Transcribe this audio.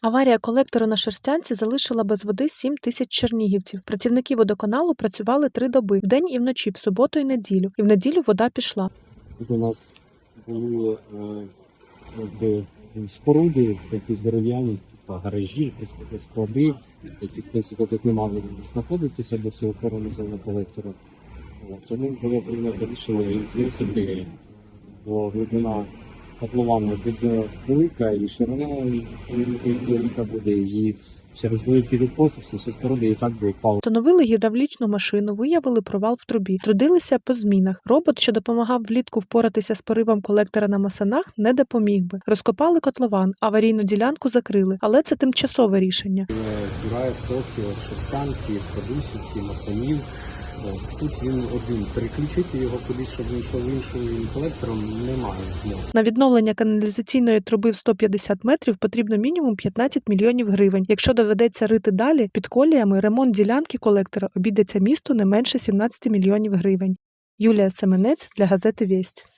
Аварія колектору на Шерстянці залишила без води 7 тисяч чернігівців. Працівники водоканалу працювали три доби вдень і вночі, в суботу і неділю. І в неділю вода пішла. Тут у нас були е, якби, споруди, такі дерев'яні, типу гаражі, склади, які, в принципі, тут не мали знаходитися до цього охорони зони колектора. Тому було прийнято рішення їх зносити, бо глибина котловану дуже велика і ширина велика буде, і через великий відпуск всі споруди і так би впали. Встановили гідравлічну машину, виявили провал в трубі, трудилися по змінах. Робот, що допомагав влітку впоратися з поривом колектора на масанах, не допоміг би. Розкопали котлован, аварійну ділянку закрили, але це тимчасове рішення. збирає стоки от продусівки, масанів. От. Тут він один. Переключити його кудись, щоб він йшов іншим колектором, немає змоги. На відновлення каналізаційної труби в 150 метрів потрібно мінімум 15 мільйонів гривень. Якщо доведеться рити далі, під коліями ремонт ділянки колектора обійдеться місту не менше 17 мільйонів гривень. Юлія Семенець для газети Вість.